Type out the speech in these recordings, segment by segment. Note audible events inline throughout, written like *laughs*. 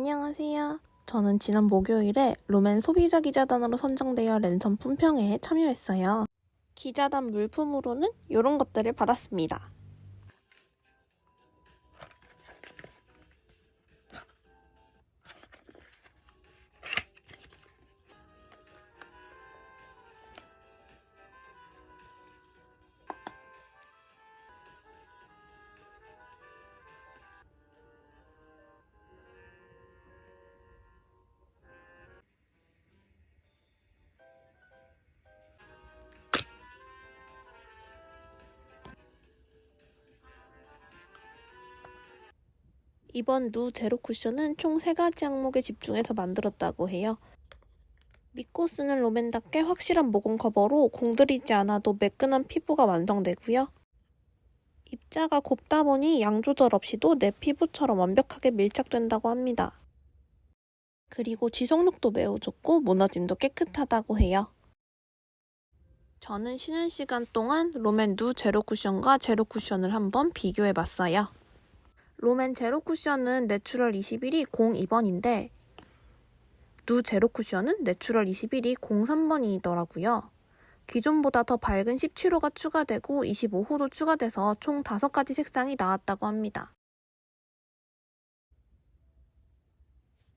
안녕하세요. 저는 지난 목요일에 롬앤 소비자 기자단으로 선정되어 랜선 품평회에 참여했어요. 기자단 물품으로는 이런 것들을 받았습니다. 이번 누 제로 쿠션은 총 3가지 항목에 집중해서 만들었다고 해요. 믿고 쓰는 롬앤답게 확실한 모공 커버로 공들이지 않아도 매끈한 피부가 완성되고요. 입자가 곱다 보니 양 조절 없이도 내 피부처럼 완벽하게 밀착된다고 합니다. 그리고 지속력도 매우 좋고 무너짐도 깨끗하다고 해요. 저는 쉬는 시간 동안 롬앤 누 제로 쿠션과 제로 쿠션을 한번 비교해 봤어요. 롬앤 제로 쿠션은 내추럴 21이 02번인데 누 제로 쿠션은 내추럴 21이 03번이더라고요. 기존보다 더 밝은 17호가 추가되고 25호도 추가돼서 총 5가지 색상이 나왔다고 합니다.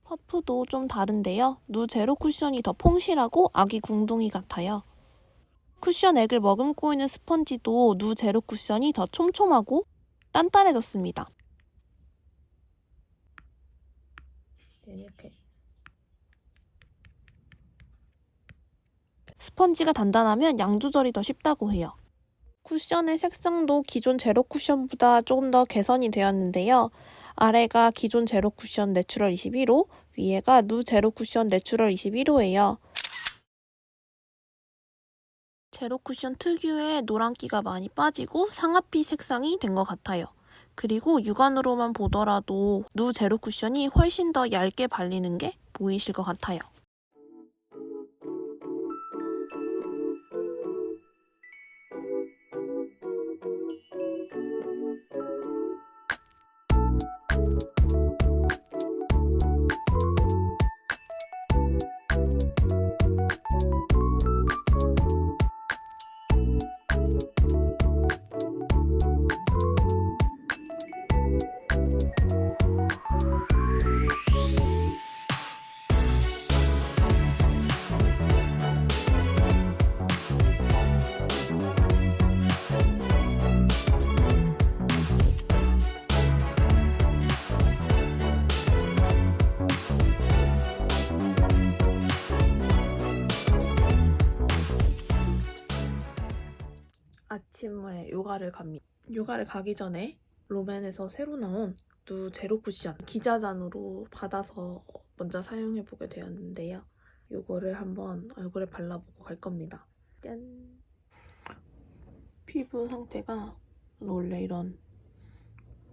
퍼프도 좀 다른데요. 누 제로 쿠션이 더 퐁실하고 아기 궁둥이 같아요. 쿠션 액을 머금고 있는 스펀지도 누 제로 쿠션이 더 촘촘하고 단단해졌습니다. 이렇게 스펀지가 단단하면 양 조절이 더 쉽다고 해요. 쿠션의 색상도 기존 제로 쿠션보다 조금 더 개선이 되었는데요. 아래가 기존 제로 쿠션 내추럴 21호, 위에가 누 제로 쿠션 내추럴 21호예요. 제로 쿠션 특유의 노란기가 많이 빠지고 상아피 색상이 된 것 같아요. 그리고 육안으로만 보더라도 누 제로 쿠션이 훨씬 더 얇게 발리는 게 보이실 것 같아요. 아침에 요가를 갑니다. 요가를 가기 전에 롬앤에서 새로 나온 누 제로 쿠션 기자단으로 받아서 먼저 사용해보게 되었는데요. 요거를 한번 얼굴에 발라보고 갈 겁니다. 짠! 피부 상태가 원래 이런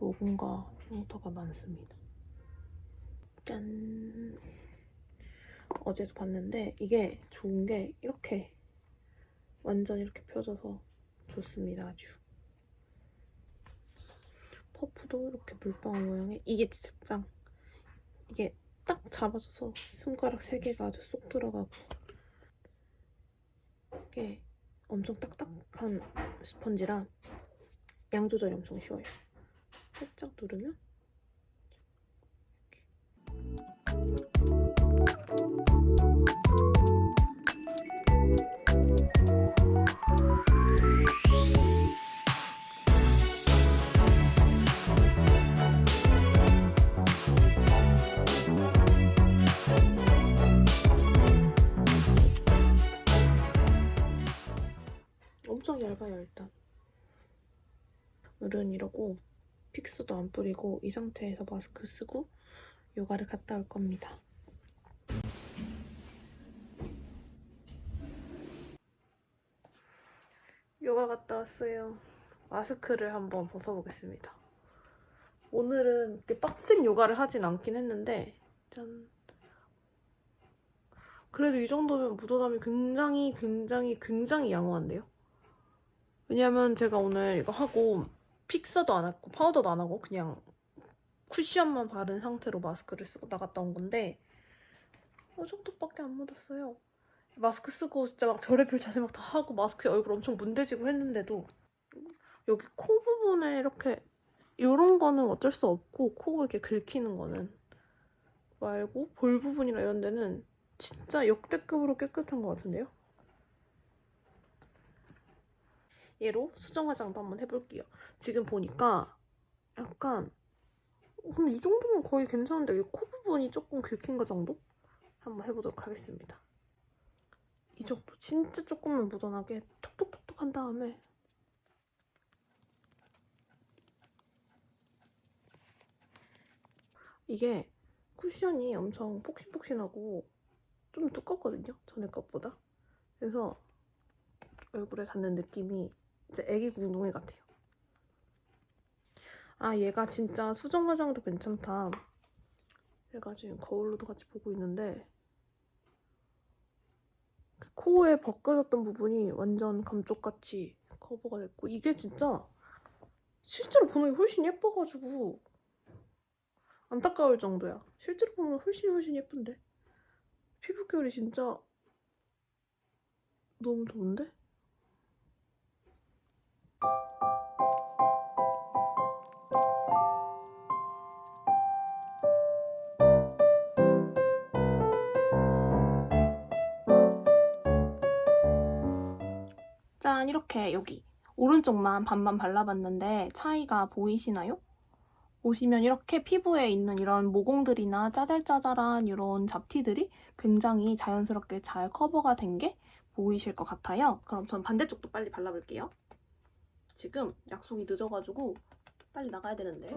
모공과 흉터가 많습니다. 짠! 어제도 봤는데 이게 좋은 게 이렇게 완전 이렇게 펴져서 좋습니다 아주. 퍼프도 이렇게 물방울 모양의 이게 진짜 짱. 이게 딱 잡아줘서 손가락 3개가 아주 쏙 들어가고. 이게 엄청 딱딱한 스펀지라 양 조절이 엄청 쉬워요. 살짝 누르면 엄청 이러고 픽스도 안 뿌리고 이 상태에서 마스크 쓰고 요가를 갔다 올 겁니다. 요가 갔다 왔어요. 마스크를 한번 벗어보겠습니다. 오늘은 이렇게 빡센 요가를 하진 않긴 했는데 짠. 그래도 이 정도면 묻어남이 굉장히 굉장히 굉장히 양호한데요? 왜냐면 제가 오늘 이거 하고 픽서도 안 했고 파우더도 안 하고 그냥 쿠션만 바른 상태로 마스크를 쓰고 나갔다 온 건데 이 정도밖에 안 묻었어요. 마스크 쓰고 진짜 막 별의별 *laughs* 자세 막 다 하고 마스크에 얼굴 엄청 문대지고 했는데도 여기 코 부분에 이렇게 이런 거는 어쩔 수 없고 코 이렇게 긁히는 거는 말고 볼 부분이나 이런 데는 진짜 역대급으로 깨끗한 것 같은데요? 얘로 수정 화장도 한번 해볼게요. 지금 보니까 약간 어, 근데 이 정도면 거의 괜찮은데 이 코 부분이 조금 긁힌 거 정도? 한번 해보도록 하겠습니다. 이 정도 진짜 조금만 무던하게 톡톡톡톡 한 다음에 이게 쿠션이 엄청 폭신폭신하고 좀 두껍거든요. 전에 것보다. 그래서 얼굴에 닿는 느낌이 이제 애기 궁둥이 같아요. 아 얘가 진짜 수정 화장도 괜찮다. 얘가 지금 거울로도 같이 보고 있는데 그 코에 벗겨졌던 부분이 완전 감쪽같이 커버가 됐고 이게 진짜 실제로 보는 게 훨씬 예뻐가지고 안타까울 정도야. 실제로 보면 훨씬 훨씬 예쁜데 피부 결이 진짜 너무 좋은데? 짠 이렇게 여기 오른쪽만 반반 발라봤는데 차이가 보이시나요? 보시면 이렇게 피부에 있는 이런 모공들이나 짜잘짜잘한 이런 잡티들이 굉장히 자연스럽게 잘 커버가 된 게 보이실 것 같아요. 그럼 전 반대쪽도 빨리 발라볼게요. 지금 약속이 늦어가지고 빨리 나가야 되는데.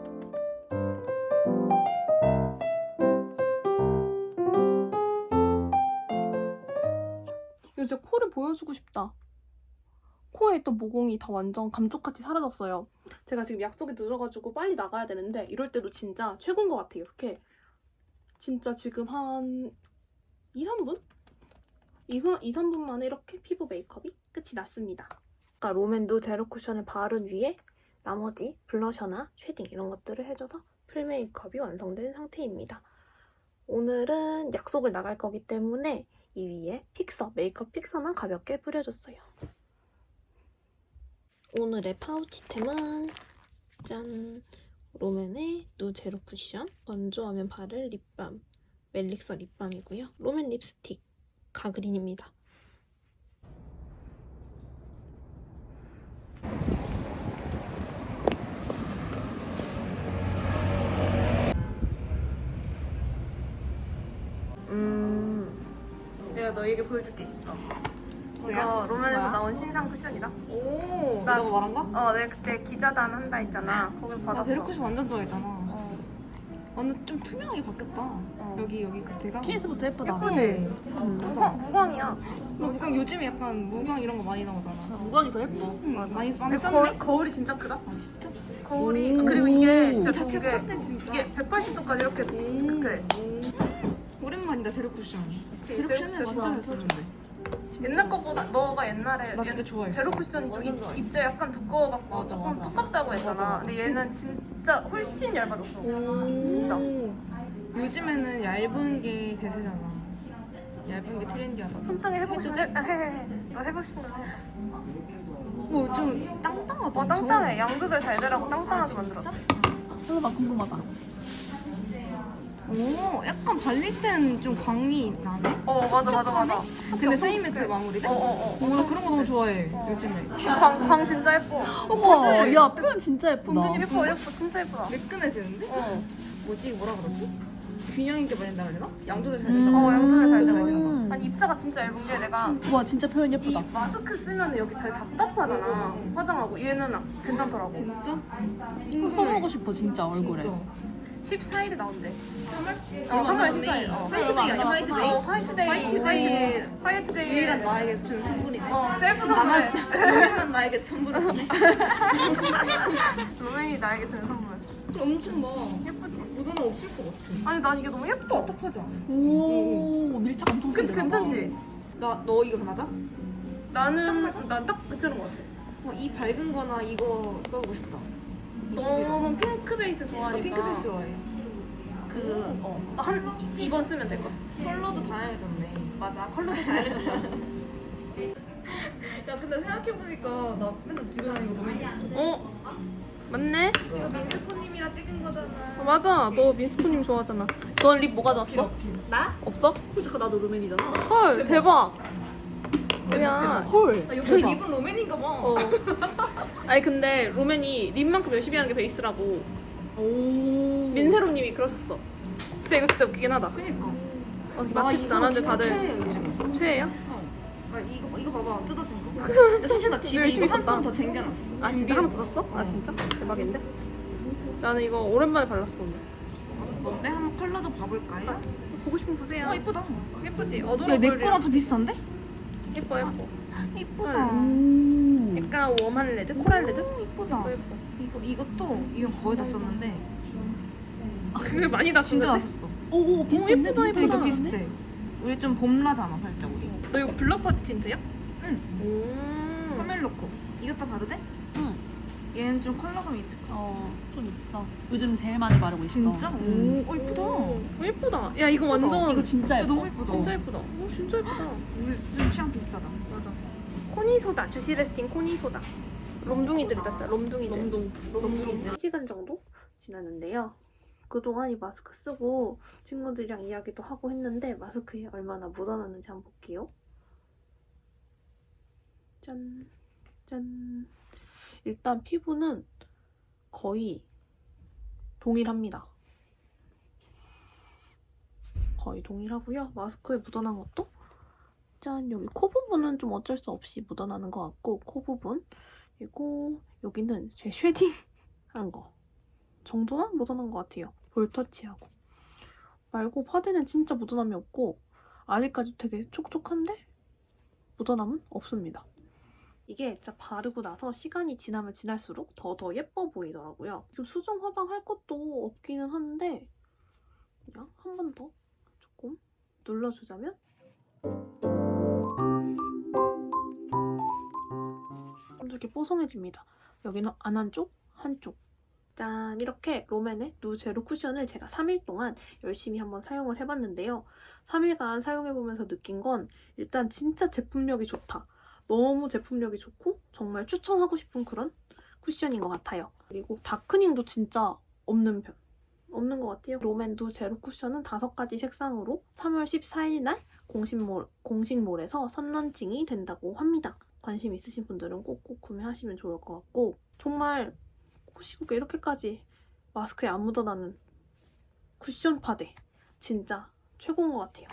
이제 코를 보여주고 싶다. 코에 있던 모공이 다 완전 감쪽같이 사라졌어요. 제가 지금 약속이 늦어가지고 빨리 나가야 되는데 이럴 때도 진짜 최고인 것 같아요. 이렇게 진짜 지금 한 2, 3분? 2, 3분 만에 이렇게 피부 메이크업이 끝이 났습니다. 아까 롬앤두 제로 쿠션을 바른 위에 나머지 블러셔나 쉐딩 이런 것들을 해줘서 풀 메이크업이 완성된 상태입니다. 오늘은 약속을 나갈 거기 때문에 이 위에 픽서, 메이크업 픽서만 가볍게 뿌려줬어요. 오늘의 파우치템은 짠! 롬앤의 누 제로 쿠션 건조하면 바를 립밤 멜릭서 립밤이고요. 롬앤 립스틱 가그린입니다. 너에게 보여줄 게 있어. 이거 롬앤에서 뭐야? 나온 신상 쿠션이다. 오, 나- 너가 말한 거? 어, 내가 그때 기자단 한다 했잖아. 거길 나 받았어. 제로쿠션 완전 좋아했잖아. 어. 완전 좀 투명하게 바뀌었다. 어. 여기 여기 끝에가. 케이스부터 예쁘다. 예쁘지? 응. 무광, 무광이야. 너 무광 요즘에 약간 무광 이런 거 많이 나오잖아. 무광이 더 예뻐. 응, 많이 많이 근데 썼네. 거울, 거울이 진짜 크다. 아 진짜? 거울이 오. 그리고 이게 진짜 좋은 자체 게 컸네 진짜. 이게 180도까지 이렇게 음. 그래. 제로 쿠션. 그치, 제로쿠션은 제로 쿠션 진짜 맞아. 잘 써준대. 옛날 거보다 너가 옛날에 나 진짜 옛- 좋아했어. 제로 쿠션이 좀 입- 입자 약간 두꺼워갖고 맞아, 조금 맞아. 두껍다고 했잖아. 맞아, 맞아. 근데 얘는 진짜 훨씬 얇아졌어. 오. 진짜. 요즘에는 얇은 게 대세잖아. 얇은 게 트렌디하다. 손등에 해보고 해도 싶어. 해, 해, 해. 너 해보고 싶은 거 해. 뭐좀 땅땅하다. 어, 땅땅해. 양 조절 잘 되라고 땅땅하게 만들었어. 나 궁금하다. 오, 약간 발릴 때는 좀 광이 나네? 어, 맞아, 맞아, 맞아. 근데 세이 매트 마무리돼? 어, 어, 어. 오, 나 그런 거 너무 좋아해, 요즘에. 광, 광 진짜 예뻐. 우와, 야 표현 진짜 예쁘다. 범준이 예뻐, 예뻐. 진짜 예쁘다. 매끈해지는데? 어. 뭐지, 뭐라 그러지? 균형 있게 발린다 그래야 되나? 양조절 잘 음. 된다. 어, 양조절 잘 음. 되고. 아니, 입자가 진짜 얇은 게 내가 와 진짜 표현 이 예쁘다. 마스크 쓰면 여기 되게 답답하잖아. 화장하고. 얘는 괜찮더라고. 진짜? 꼭 써보고 싶어 진짜 얼굴에. 진짜. 14일에 나온대. 3월? 어, 3월 14일. 어. 화이트데이 화이트데이? 어, 화이트데이. 화이트데이. 화이트데이. 유일한 나에게 주는 선물이네. 어, 셀프 나만, 선물에. 유일한 나에게 선물을 주네. *laughs* 로맨이 나에게 주는 선물. 엄청 막, 예쁘지? 무드는 없을 것 같아. 아니, 난 이게 너무 예뻐. 답답하지 않아? 오 밀착 엄청 그치, 세잖아. 괜찮지? 나, 너 이거 맞아? 나는, 딱 맞아? 난딱 괜찮은 것 같아. 어, 이 밝은 거나 이거 써보고 싶다. 너는 핑크 베이스 좋아하니까 핑크 베이스 좋아해. 그 어, 한 2번 쓰면 될 것 같아. 컬러도 다양해졌네. 맞아. 컬러도 다양해졌다. *laughs* 야 근데 생각해보니까 나 맨날 들고 다니는 거 로맨이었어. 어? 맞네? 이거 민스코님이랑 찍은 거잖아. 어, 맞아. 너 민스코님 좋아하잖아. 넌 립 뭐가 좋았어? 나? 없어? 헐 잠깐 나도 로맨이잖아. 헐 대박. 뭐야? 헐. 아, 역시 대박. 립은 로맨인가 봐. 어. 아니 근데 로맨이 립만큼 열심히 하는 게 베이스라고 오. 민세로님이 그러셨어. 진짜 이거 진짜 웃기긴 하다. 그니까. 어, 나 맞추지도 이거 않았는데 진짜 다들 최애 요즘. 최애야? 어. 아 이거 이거 봐봐 뜯어진 거. *laughs* 근데 사실 나 집에 열심히 이거 한 썼다. 통 더 쟁겨놨어. 아 진짜 하나 더 샀어? 아 진짜? 대박인데? 나는 이거 오랜만에 발랐어 오늘. 뭔데 한번 컬러도 봐볼까요? 보고 싶으면 보세요. 어 이쁘다. 예쁘지? 야, 어두워 내 보이려. 거랑 좀 비슷한데? 예뻐 예뻐. 이쁘다. 오. 약간 웜한 레드? 코랄 레드? 오, 이쁘다. 예뻐. 이거 이것도 이건 거의 다 썼는데 아 그게 많이 다 진짜 다? 썼어. 오 비슷한데? 예쁘다, 비슷해, 이거 예쁘다. 비슷해. 우리 좀 봄나잖아 살짝 우리. 너 이거 블럭 바지 틴트야? 응. 오. 포멜로코. 이것도 봐도 돼? 응. 얘는 좀 컬러감이 있을 것 같아. 어 좀 있어. 요즘 제일 많이 바르고 있어. 진짜? 응. 오, 이쁘다. 오, 예쁘다. 야 이거 완전 이거 진짜 야, 예뻐. 너무 예쁘다. 진짜 예쁘다. 오 진짜 예쁘다. 우리 좀 취향 비슷하다. 맞아. 코니 소다 주시 레스팅 코니 소다. 롬둥이들이다 진짜 롬둥이들. 롬둥. 롬둥이들. 1시간 정도 지났는데요. 그동안 이 마스크 쓰고 친구들이랑 이야기도 하고 했는데 마스크에 얼마나 묻어났는지 한번 볼게요. 짠. 짠. 일단 피부는 거의 동일합니다. 거의 동일하고요. 마스크에 묻어난 것도 짠 여기 코 부분은 좀 어쩔 수 없이 묻어나는 것 같고 코 부분. 그리고 여기는 제 *laughs* 쉐딩 한 거 정도만 묻어난 것 같아요. 볼터치하고. 말고 파데는 진짜 묻어남이 없고 아직까지 되게 촉촉한데 묻어남은 없습니다. 이게 진짜 바르고 나서 시간이 지나면 지날수록 더 더 예뻐 보이더라고요. 지금 수정 화장 할 것도 없기는 한데 그냥 한 번 더 조금 눌러주자면 좀 이렇게 뽀송해집니다. 여기는 안 한쪽, 한쪽. 짠! 이렇게 롬앤의 누 제로 쿠션을 제가 3일 동안 열심히 한번 사용을 해봤는데요. 3일간 사용해보면서 느낀 건 일단 진짜 제품력이 좋다. 너무 제품력이 좋고 정말 추천하고 싶은 그런 쿠션인 것 같아요. 그리고 다크닝도 진짜 없는 편. 없는 것 같아요. 롬앤 누 제로 쿠션은 5가지 색상으로 3월 14일 날 공식몰, 공식몰에서 선런칭이 된다고 합니다. 관심 있으신 분들은 꼭꼭 구매하시면 좋을 것 같고 정말 코시국에 이렇게까지 마스크에 안 묻어나는 쿠션 파데 진짜 최고인 것 같아요.